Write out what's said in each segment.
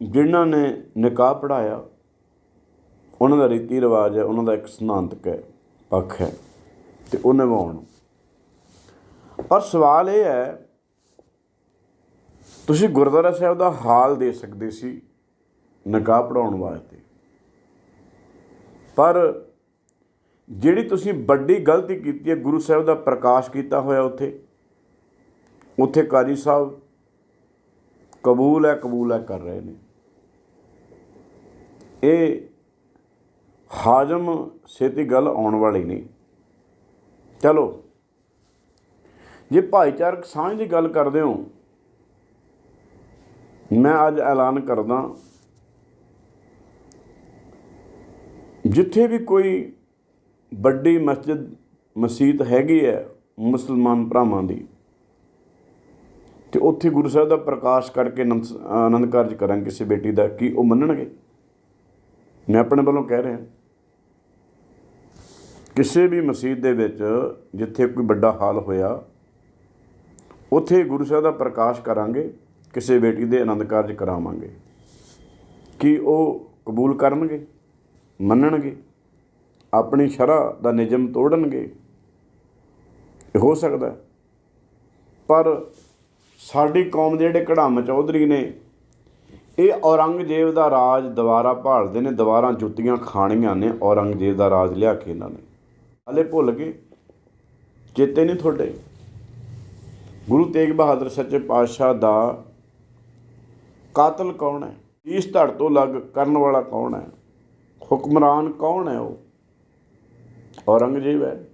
ਜਿਨ੍ਹਾਂ ਨੇ ਨਿਕਾਹ ਪੜਾਇਆ ਉਹਨਾਂ ਦਾ ਰੀਤੀ ਰਿਵਾਜ ਹੈ, ਉਹਨਾਂ ਦਾ ਇੱਕ ਸਿਧਾਂਤਕ ਹੈ, ਪੱਖ ਹੈ, ਤੇ ਉਹ ਨਿਭਾਉਣ ਪਰ ਸਵਾਲ ਇਹ ਹੈ, ਤੁਸੀਂ ਗੁਰਦੁਆਰਾ ਸਾਹਿਬ ਦਾ ਹਾਲ ਦੇ ਸਕਦੇ ਸੀ ਨਿਕਾਹ ਪੜਾਉਣ ਵਾਸਤੇ। ਪਰ ਜਿਹੜੀ ਤੁਸੀਂ ਵੱਡੀ ਗਲਤੀ ਕੀਤੀ ਹੈ, ਗੁਰੂ ਸਾਹਿਬ ਦਾ ਪ੍ਰਕਾਸ਼ ਕੀਤਾ ਹੋਇਆ ਉੱਥੇ ਉੱਥੇ ਕਾਜੀ ਸਾਹਿਬ ਕਬੂਲ ਹੈ ਕਬੂਲ ਹੈ, ਕਰ ਰਹੇ ਨੇ। ਇਹ ਹਾਜ਼ਮ ਛੇਤੀ ਗੱਲ ਆਉਣ ਵਾਲੀ ਨਹੀਂ। ਚਲੋ, ਜੇ ਭਾਈਚਾਰਕ ਸਾਂਝ ਦੀ ਗੱਲ ਕਰਦੇ ਹੋ, ਮੈਂ ਅੱਜ ਐਲਾਨ ਕਰਦਾ, ਜਿੱਥੇ ਵੀ ਕੋਈ ਵੱਡੀ ਮਸਜਿਦ ਮਸਜਿਦ ਹੈਗੀ ਹੈ ਮੁਸਲਮਾਨ ਭਰਾਵਾਂ ਦੀ, ਤੇ ਉੱਥੇ ਗੁਰੂ ਸਾਹਿਬ ਦਾ ਪ੍ਰਕਾਸ਼ ਕਰਕੇ ਆਨੰਦ ਆਨੰਦ ਕਾਰਜ ਕਰਾਂਗੇ ਕਿਸੇ ਬੇਟੀ ਦਾ, ਕੀ ਉਹ ਮੰਨਣਗੇ? ਮੈਂ ਆਪਣੇ ਵੱਲੋਂ ਕਹਿ ਰਿਹਾ। ਕਿਸੇ ਵੀ ਮਸਜਿਦ ਦੇ ਵਿੱਚ ਜਿੱਥੇ ਕੋਈ ਵੱਡਾ ਹਾਲ ਹੋਇਆ, ਉੱਥੇ ਗੁਰੂ ਸਾਹਿਬ ਦਾ ਪ੍ਰਕਾਸ਼ ਕਰਾਂਗੇ, ਕਿਸੇ ਬੇਟੀ ਦੇ ਆਨੰਦ ਕਾਰਜ ਕਰਾਵਾਂਗੇ। ਕਿ ਉਹ ਕਬੂਲ ਕਰਨਗੇ? ਮੰਨਣਗੇ? ਆਪਣੀ ਸ਼ਰਾ ਦਾ ਨਿਯਮ ਤੋੜਨਗੇ? ਇਹ ਹੋ ਸਕਦਾ। ਪਰ ਸਾਡੀ ਕੌਮ ਦੇ ਜਿਹੜੇ ਕੜਾਮ ਚੌਧਰੀ ਨੇ ਇਹ ਔਰੰਗਜ਼ੇਬ ਦਾ ਰਾਜ ਦੁਬਾਰਾ ਭਾਲਦੇ ਨੇ, ਦੁਬਾਰਾ ਜੁੱਤੀਆਂ ਖਾਣੀਆਂ ਨੇ, ਔਰੰਗਜ਼ੇਬ ਦਾ ਰਾਜ ਲਿਆ ਕੇ ਇਹਨਾਂ ਨੇ। ਹਲੇ ਭੁੱਲ ਗਏ। ਚੇਤੇ ਨਹੀਂ ਤੁਹਾਡੇ? ਗੁਰੂ ਤੇਗ ਬਹਾਦਰ ਸੱਚੇ ਪਾਤਸ਼ਾਹ ਦਾ ਕਾਤਲ ਕੌਣ ਹੈ? ਇਸ ਧੜ ਤੋਂ ਲੱਗ ਕਰਨ ਵਾਲਾ ਕੌਣ ਹੈ? ਹੁਕਮਰਾਨ ਕੌਣ ਹੈ ਉਹ? ਔਰੰਗਜ਼ੇਬ ਹੈ।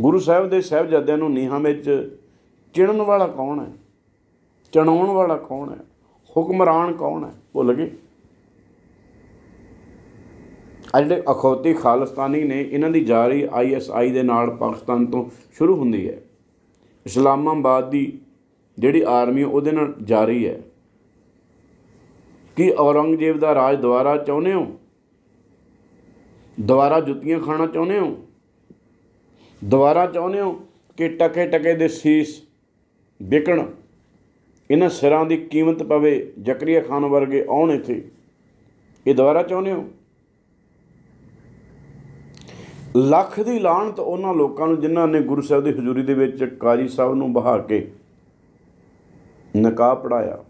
ਗੁਰੂ ਸਾਹਿਬ ਦੇ ਸਾਹਿਬਜ਼ਾਦਿਆਂ ਨੂੰ ਨੀਹਾਂ ਵਿੱਚ ਚਿਣਨ ਵਾਲਾ ਕੌਣ ਹੈ? ਚਣਾਉਣ ਵਾਲਾ ਕੌਣ ਹੈ? ਹੁਕਮਰਾਨ ਕੌਣ ਹੈ? ਭੁੱਲ ਗਏ। ਆ ਜਿਹੜੇ ਅਖੌਤੀ ਖਾਲਸਤਾਨੀ ਨੇ, ਇਹਨਾਂ ਦੀ ਜਾਰੀ ਆਈਐਸਆਈ ਦੇ ਨਾਲ ਪਾਕਿਸਤਾਨ ਤੋਂ ਸ਼ੁਰੂ ਹੁੰਦੀ ਹੈ। ਇਸਲਾਮਾਬਾਦ ਦੀ ਜਿਹੜੀ ਆਰਮੀ, ਉਹਦੇ ਨਾਲ ਜਾਰੀ ਹੈ। ਕੀ ਔਰੰਗਜ਼ੇਬ ਦਾ ਰਾਜ ਦੁਬਾਰਾ ਚਾਹੁੰਦੇ ਹੋ? ਦੁਬਾਰਾ ਜੁੱਤੀਆਂ ਖਾਣਾ ਚਾਹੁੰਦੇ ਹੋ? ਦੁਬਾਰਾ ਚਾਹੁੰਦੇ ਹੋ ਕਿ ਟਕੇ ਟਕੇ ਦੇ ਸੀਸ ਵਿਕਣ? ਇਹਨਾਂ ਸਿਰਾਂ ਦੀ ਕੀਮਤ ਪਵੇ, ਜ਼ਕਰੀਆ ਖਾਨ ਵਰਗੇ ਆਉਣ ਇੱਥੇ। ਇਹ ਦੁਬਾਰਾ ਚਾਹੁੰਦੇ ਹੋ? ਲੱਖ ਦੀ ਲਾਹਣਤ ਉਹਨਾਂ ਲੋਕਾਂ ਨੂੰ ਜਿਨ੍ਹਾਂ ਨੇ ਗੁਰੂ ਸਾਹਿਬ ਦੀ ਹਜ਼ੂਰੀ ਦੇ ਵਿੱਚ ਕਾਜੀ ਸਾਹਿਬ ਨੂੰ ਬਹਾ ਕੇ ਨਕਾਹ ਪੜਾਇਆ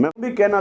ਮੈਂ ਵੀ ਕਹਿਣਾ